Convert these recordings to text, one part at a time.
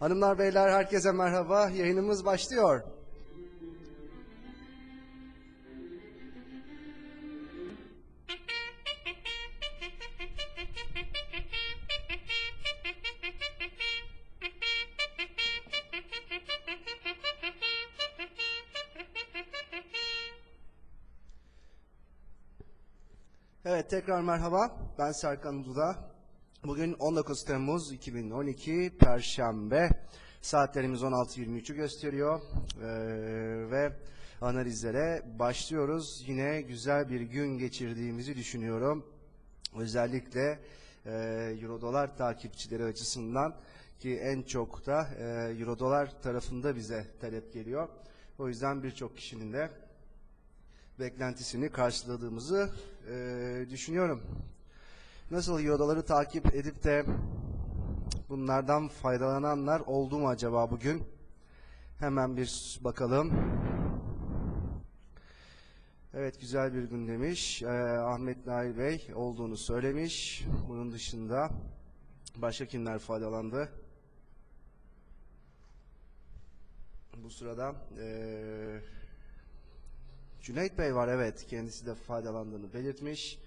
Hanımlar beyler herkese merhaba. Yayınımız başlıyor. Evet tekrar merhaba. Ben Serkan Duda. Bugün 19 Temmuz 2012 Perşembe. Saatlerimiz 16.23'ü gösteriyor. Ee, ve analizlere başlıyoruz. Yine güzel bir gün geçirdiğimizi düşünüyorum. Özellikle e, Eurodolar takipçileri açısından ki en çok da e, Eurodolar tarafında bize talep geliyor. O yüzden birçok kişinin de beklentisini karşıladığımızı e, düşünüyorum. Nasıl Eurodoları takip edip de bunlardan faydalananlar oldu mu acaba bugün? Hemen bir bakalım. Evet güzel bir gün demiş. Ee, Ahmet Nail Bey olduğunu söylemiş. Bunun dışında başka kimler faydalandı? Bu sırada eee Cüneyt Bey var evet kendisi de faydalandığını belirtmiş.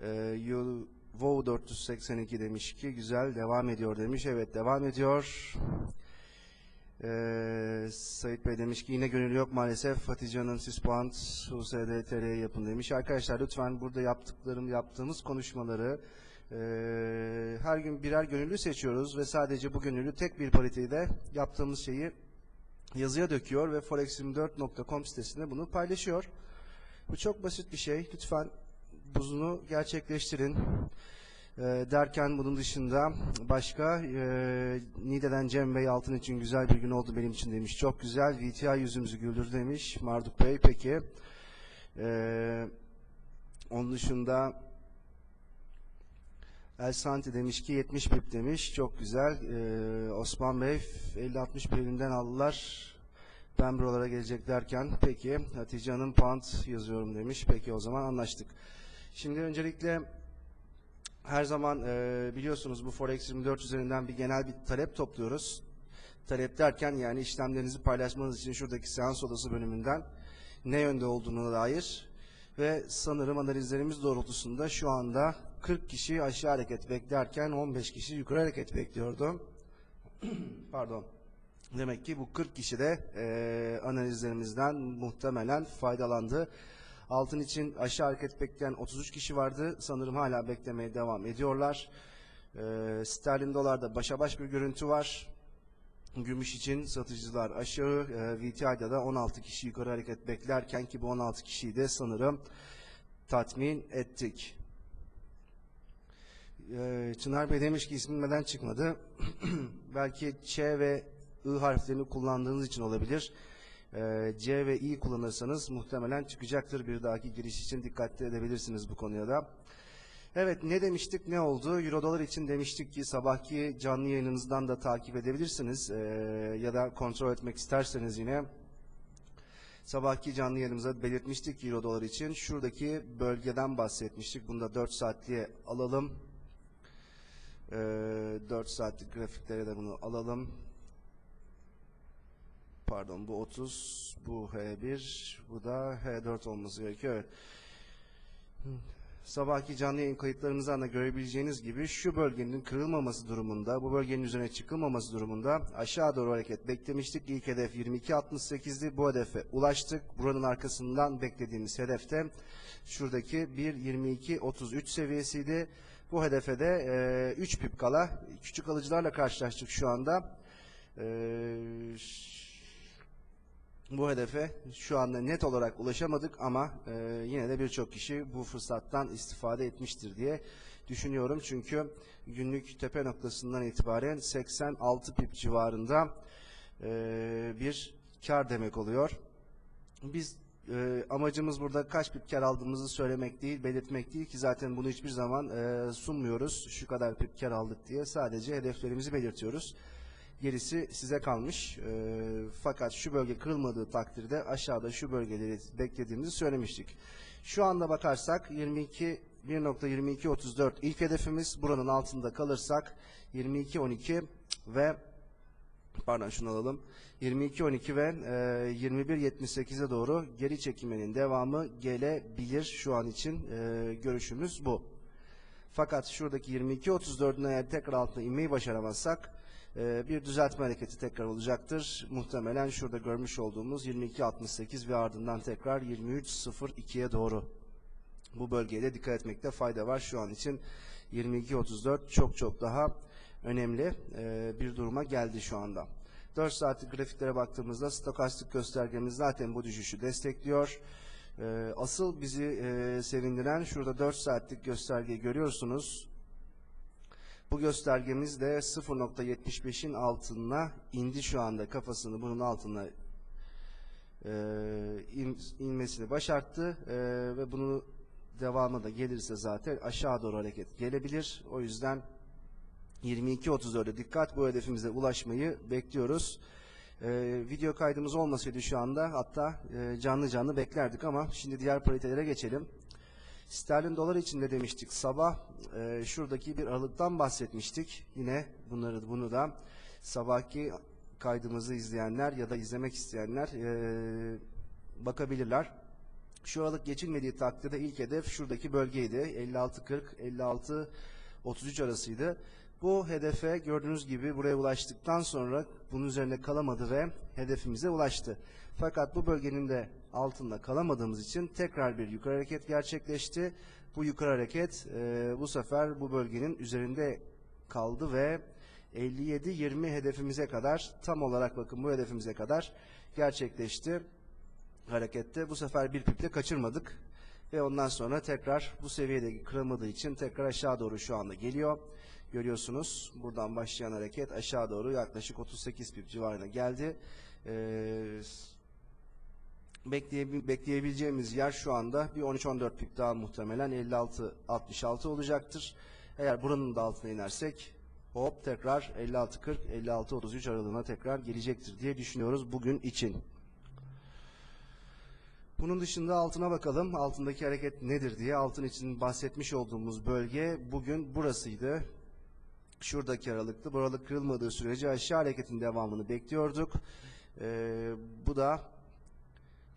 Ee, WoW 482 demiş ki güzel devam ediyor demiş. Evet devam ediyor. Ee, Sait Bey demiş ki yine gönül yok maalesef. Hatice'nin Sispant USD TR'ye yapın demiş. Arkadaşlar lütfen burada yaptıklarım yaptığımız konuşmaları ee, her gün birer gönüllü seçiyoruz ve sadece bu gönüllü tek bir paritede yaptığımız şeyi yazıya döküyor ve forex24.com sitesinde bunu paylaşıyor. Bu çok basit bir şey. Lütfen buzunu gerçekleştirin. Ee, derken bunun dışında başka e, Nide'den Cem Bey altın için güzel bir gün oldu benim için demiş. Çok güzel. VTI yüzümüzü güldür demiş. Marduk Bey peki. Ee, onun dışında El Santi demiş ki 70 bip demiş. Çok güzel. Ee, Osman Bey 50-60 birinden aldılar. Ben buralara gelecek derken peki Hatice Hanım pound yazıyorum demiş. Peki o zaman anlaştık. Şimdi öncelikle her zaman e, biliyorsunuz bu Forex 24 üzerinden bir genel bir talep topluyoruz. Talep derken yani işlemlerinizi paylaşmanız için şuradaki seans odası bölümünden ne yönde olduğuna dair ve sanırım analizlerimiz doğrultusunda şu anda 40 kişi aşağı hareket beklerken 15 kişi yukarı hareket bekliyordu. Pardon. Demek ki bu 40 kişi de eee, analizlerimizden muhtemelen faydalandı. Altın için aşağı hareket bekleyen 33 kişi vardı. Sanırım hala beklemeye devam ediyorlar. Eee sterlin dolarda başa baş bir görüntü var. Gümüş için satıcılar aşağı, e, VTI'da da 16 kişi yukarı hareket beklerken ki bu 16 kişiyi de sanırım tatmin ettik. E, Çınar Bey demiş ki ismin neden çıkmadı? Belki Ç ve I harflerini kullandığınız için olabilir. E, C ve I kullanırsanız muhtemelen çıkacaktır. Bir dahaki giriş için dikkatli edebilirsiniz bu konuya da. Evet ne demiştik ne oldu? Eurodolar için demiştik ki sabahki canlı yayınınızdan da takip edebilirsiniz. Ee, ya da kontrol etmek isterseniz yine sabahki canlı yayınımıza belirtmiştik ki Eurodolar için. Şuradaki bölgeden bahsetmiştik. Bunu da 4 saatliğe alalım. Ee, 4 saatlik grafiklere de bunu alalım. Pardon bu 30, bu H1, bu da H4 olması gerekiyor. Evet. Sabahki canlı yayın kayıtlarımızdan da görebileceğiniz gibi şu bölgenin kırılmaması durumunda, bu bölgenin üzerine çıkılmaması durumunda aşağı doğru hareket beklemiştik. İlk hedef 22.68'di. Bu hedefe ulaştık. Buranın arkasından beklediğimiz hedefte şuradaki 1.22.33 seviyesiydi. Bu hedefe de e, 3 pip kala küçük alıcılarla karşılaştık şu anda. E, bu hedefe şu anda net olarak ulaşamadık ama e, yine de birçok kişi bu fırsattan istifade etmiştir diye düşünüyorum. Çünkü günlük tepe noktasından itibaren 86 pip civarında e, bir kar demek oluyor. Biz e, amacımız burada kaç pip kar aldığımızı söylemek değil, belirtmek değil ki zaten bunu hiçbir zaman e, sunmuyoruz. Şu kadar pip kar aldık diye sadece hedeflerimizi belirtiyoruz. Gerisi size kalmış. Ee, fakat şu bölge kırılmadığı takdirde aşağıda şu bölgeleri beklediğimizi söylemiştik. Şu anda bakarsak 22 1.2234 ilk hedefimiz. Buranın altında kalırsak 22.12 ve pardon şunu alalım. 22.12 ve e, 21.78'e doğru geri çekilmenin devamı gelebilir şu an için e, görüşümüz bu. Fakat şuradaki 22.34'ün eğer tekrar altına inmeyi başaramazsak e, bir düzeltme hareketi tekrar olacaktır. Muhtemelen şurada görmüş olduğumuz 22.68 ve ardından tekrar 23.02'ye doğru. Bu bölgeye de dikkat etmekte fayda var. Şu an için 22.34 çok çok daha önemli e, bir duruma geldi şu anda. 4 saatlik grafiklere baktığımızda stokastik göstergemiz zaten bu düşüşü destekliyor. E, asıl bizi e, sevindiren şurada 4 saatlik göstergeyi görüyorsunuz. Bu göstergemiz de 0.75'in altına indi şu anda kafasını bunun altına e, in- inmesini başarttı E, ve bunu devamı da gelirse zaten aşağı doğru hareket gelebilir. O yüzden 22.34'e dikkat bu hedefimize ulaşmayı bekliyoruz. Ee, video kaydımız olmasaydı şu anda hatta e, canlı canlı beklerdik ama şimdi diğer paritelere geçelim. Sterlin dolar için de demiştik sabah e, şuradaki bir aralıktan bahsetmiştik. Yine bunları bunu da sabahki kaydımızı izleyenler ya da izlemek isteyenler e, bakabilirler. Şu aralık geçilmediği takdirde ilk hedef şuradaki bölgeydi. 56.40 56.33 arasıydı. Bu hedefe gördüğünüz gibi buraya ulaştıktan sonra bunun üzerine kalamadı ve hedefimize ulaştı. Fakat bu bölgenin de altında kalamadığımız için tekrar bir yukarı hareket gerçekleşti. Bu yukarı hareket e, bu sefer bu bölgenin üzerinde kaldı ve 57-20 hedefimize kadar tam olarak bakın bu hedefimize kadar gerçekleşti harekette. Bu sefer bir piple kaçırmadık. Ve ondan sonra tekrar bu seviyede kıramadığı için tekrar aşağı doğru şu anda geliyor. Görüyorsunuz buradan başlayan hareket aşağı doğru yaklaşık 38 pip civarına geldi. Ee, bekleyebil- bekleyebileceğimiz yer şu anda bir 13-14 pip daha muhtemelen 56-66 olacaktır. Eğer buranın da altına inersek hop tekrar 56-40 56-33 aralığına tekrar gelecektir diye düşünüyoruz bugün için. Bunun dışında altına bakalım. Altındaki hareket nedir diye. Altın için bahsetmiş olduğumuz bölge bugün burasıydı. Şuradaki aralıktı. Bu aralık kırılmadığı sürece aşağı hareketin devamını bekliyorduk. Ee, bu da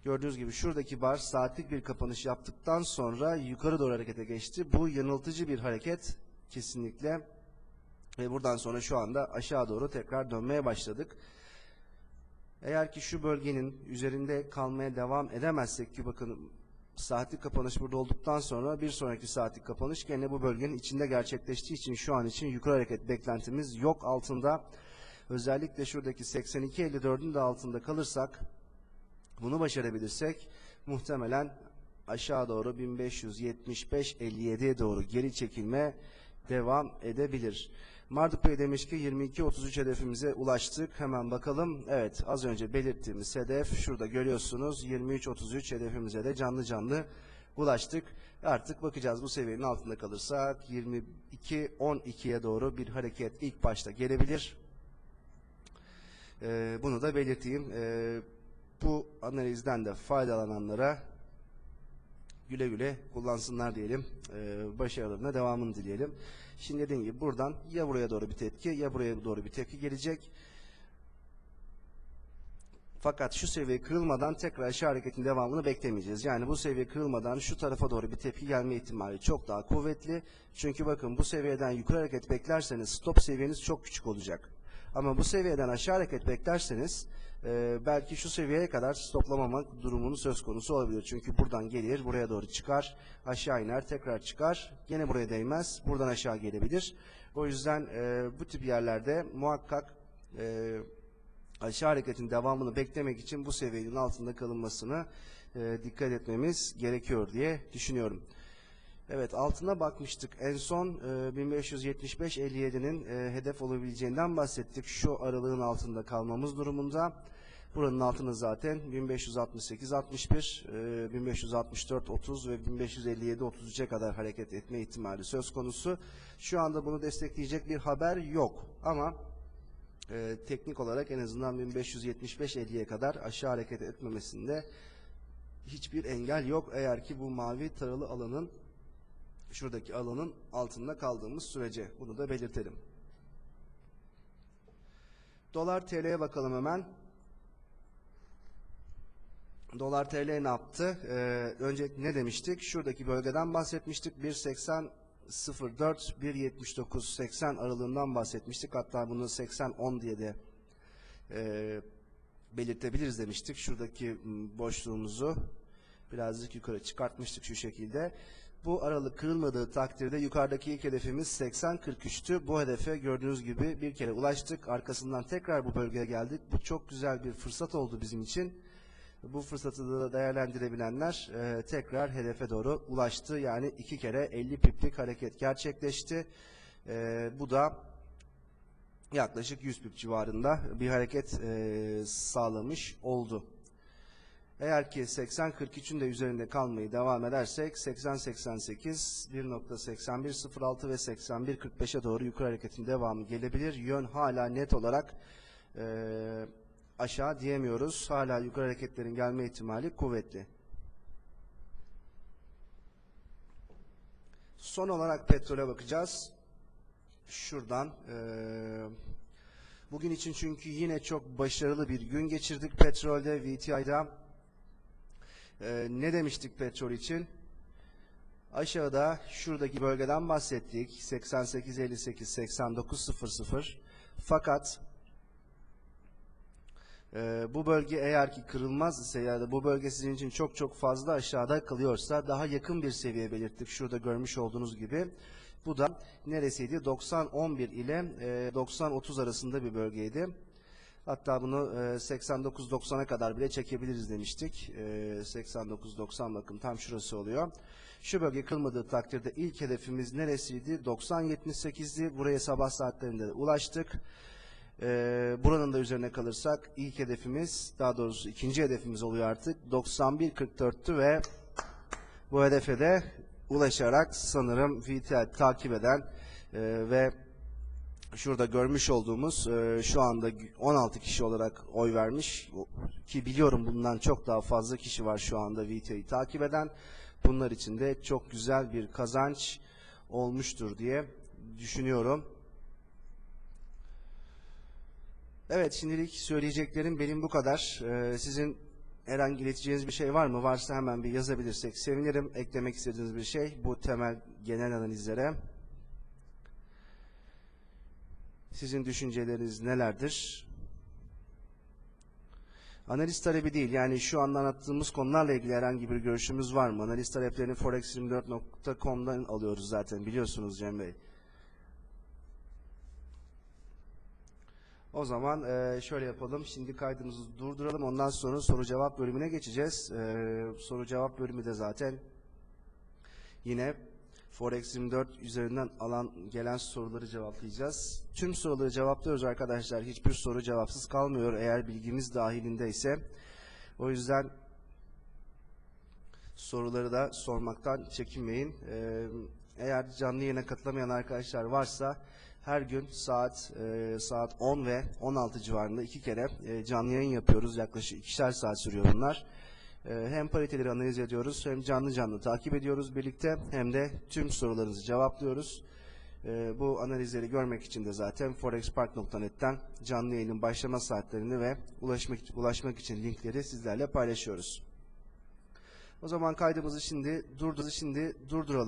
gördüğünüz gibi şuradaki bar saatlik bir kapanış yaptıktan sonra yukarı doğru harekete geçti. Bu yanıltıcı bir hareket kesinlikle. Ve buradan sonra şu anda aşağı doğru tekrar dönmeye başladık. Eğer ki şu bölgenin üzerinde kalmaya devam edemezsek ki bakın saatlik kapanış burada olduktan sonra bir sonraki saatlik kapanış gene bu bölgenin içinde gerçekleştiği için şu an için yukarı hareket beklentimiz yok altında. Özellikle şuradaki 82.54'ün de altında kalırsak bunu başarabilirsek muhtemelen aşağı doğru 1575-57'ye doğru geri çekilme devam edebilir. Marduk Bey demiş ki 22-33 hedefimize ulaştık. Hemen bakalım. Evet az önce belirttiğimiz hedef şurada görüyorsunuz. 23-33 hedefimize de canlı canlı ulaştık. Artık bakacağız bu seviyenin altında kalırsak 22-12'ye doğru bir hareket ilk başta gelebilir. Ee, bunu da belirteyim. Ee, bu analizden de faydalananlara güle güle kullansınlar diyelim. Ee, başarılarına devamını dileyelim. Şimdi dediğim gibi buradan ya buraya doğru bir tepki ya buraya doğru bir tepki gelecek. Fakat şu seviye kırılmadan tekrar aşağı hareketin devamını beklemeyeceğiz. Yani bu seviye kırılmadan şu tarafa doğru bir tepki gelme ihtimali çok daha kuvvetli. Çünkü bakın bu seviyeden yukarı hareket beklerseniz stop seviyeniz çok küçük olacak. Ama bu seviyeden aşağı hareket beklerseniz e, belki şu seviyeye kadar stoplamamak durumunun söz konusu olabilir. Çünkü buradan gelir, buraya doğru çıkar, aşağı iner, tekrar çıkar, gene buraya değmez, buradan aşağı gelebilir. O yüzden e, bu tip yerlerde muhakkak e, aşağı hareketin devamını beklemek için bu seviyenin altında kalınmasını e, dikkat etmemiz gerekiyor diye düşünüyorum. Evet altına bakmıştık. En son e, 1575-57'nin e, hedef olabileceğinden bahsettik. Şu aralığın altında kalmamız durumunda. Buranın altını zaten 1568-61, e, 1564-30 ve 1557-33'e kadar hareket etme ihtimali söz konusu. Şu anda bunu destekleyecek bir haber yok. Ama e, teknik olarak en azından 1575-50'ye kadar aşağı hareket etmemesinde hiçbir engel yok. Eğer ki bu mavi taralı alanın Şuradaki alanın altında kaldığımız sürece bunu da belirtelim. Dolar TL'ye bakalım hemen. Dolar TL ne yaptı? Ee, önce ne demiştik? Şuradaki bölgeden bahsetmiştik. 1.80 04 1.79 80 aralığından bahsetmiştik. Hatta bunu 80 10 diye de e, belirtebiliriz demiştik. Şuradaki boşluğumuzu birazcık yukarı çıkartmıştık şu şekilde. Bu aralık kırılmadığı takdirde yukarıdaki ilk hedefimiz 80-43'tü. Bu hedefe gördüğünüz gibi bir kere ulaştık. Arkasından tekrar bu bölgeye geldik. Bu çok güzel bir fırsat oldu bizim için. Bu fırsatı da değerlendirebilenler e, tekrar hedefe doğru ulaştı. Yani iki kere 50 piplik hareket gerçekleşti. E, bu da yaklaşık 100 pip civarında bir hareket e, sağlamış oldu. Eğer ki 80-43'ün de üzerinde kalmayı devam edersek 80-88, 1.8106 ve 81-45'e doğru yukarı hareketin devamı gelebilir. Yön hala net olarak e, aşağı diyemiyoruz. Hala yukarı hareketlerin gelme ihtimali kuvvetli. Son olarak petrole bakacağız. Şuradan eee, bugün için çünkü yine çok başarılı bir gün geçirdik petrolde, VTI'da. Eee, ne demiştik petrol için? Aşağıda şuradaki bölgeden bahsettik. 88.58, 89.00. Fakat ee, bu bölge eğer ki kırılmaz ise ya da bu bölge sizin için çok çok fazla aşağıda kalıyorsa daha yakın bir seviye belirttik. Şurada görmüş olduğunuz gibi. Bu da neresiydi? 90-11 ile e, 90-30 arasında bir bölgeydi. Hatta bunu e, 89-90'a kadar bile çekebiliriz demiştik. E, 89-90 bakın tam şurası oluyor. Şu bölge kırılmadığı takdirde ilk hedefimiz neresiydi? 90-78'di. Buraya sabah saatlerinde de ulaştık. Ee, buranın da üzerine kalırsak ilk hedefimiz daha doğrusu ikinci hedefimiz oluyor artık 91.44'tü ve bu hedefe de ulaşarak sanırım VTI takip eden e, ve şurada görmüş olduğumuz e, şu anda 16 kişi olarak oy vermiş ki biliyorum bundan çok daha fazla kişi var şu anda VTI'yi takip eden bunlar için de çok güzel bir kazanç olmuştur diye düşünüyorum. Evet şimdilik söyleyeceklerim benim bu kadar. Ee, sizin herhangi ileteceğiniz bir şey var mı? Varsa hemen bir yazabilirsek sevinirim. Eklemek istediğiniz bir şey bu temel genel analizlere. Sizin düşünceleriniz nelerdir? Analiz talebi değil. Yani şu anda anlattığımız konularla ilgili herhangi bir görüşümüz var mı? Analiz taleplerini forex24.com'dan alıyoruz zaten biliyorsunuz Cem Bey. O zaman e, şöyle yapalım. Şimdi kaydımızı durduralım. Ondan sonra soru cevap bölümüne geçeceğiz. E, soru cevap bölümü de zaten yine Forex 24 üzerinden alan gelen soruları cevaplayacağız. Tüm soruları cevaplıyoruz arkadaşlar. Hiçbir soru cevapsız kalmıyor eğer bilgimiz dahilinde ise. O yüzden soruları da sormaktan çekinmeyin. E, eğer canlı yayına katılamayan arkadaşlar varsa her gün saat e, saat 10 ve 16 civarında iki kere e, canlı yayın yapıyoruz. Yaklaşık ikişer saat sürüyor bunlar. E, hem pariteleri analiz ediyoruz hem canlı canlı takip ediyoruz birlikte hem de tüm sorularınızı cevaplıyoruz. E, bu analizleri görmek için de zaten forexpark.net'ten canlı yayının başlama saatlerini ve ulaşmak, ulaşmak için linkleri sizlerle paylaşıyoruz. O zaman kaydımızı şimdi durdur şimdi durduralım.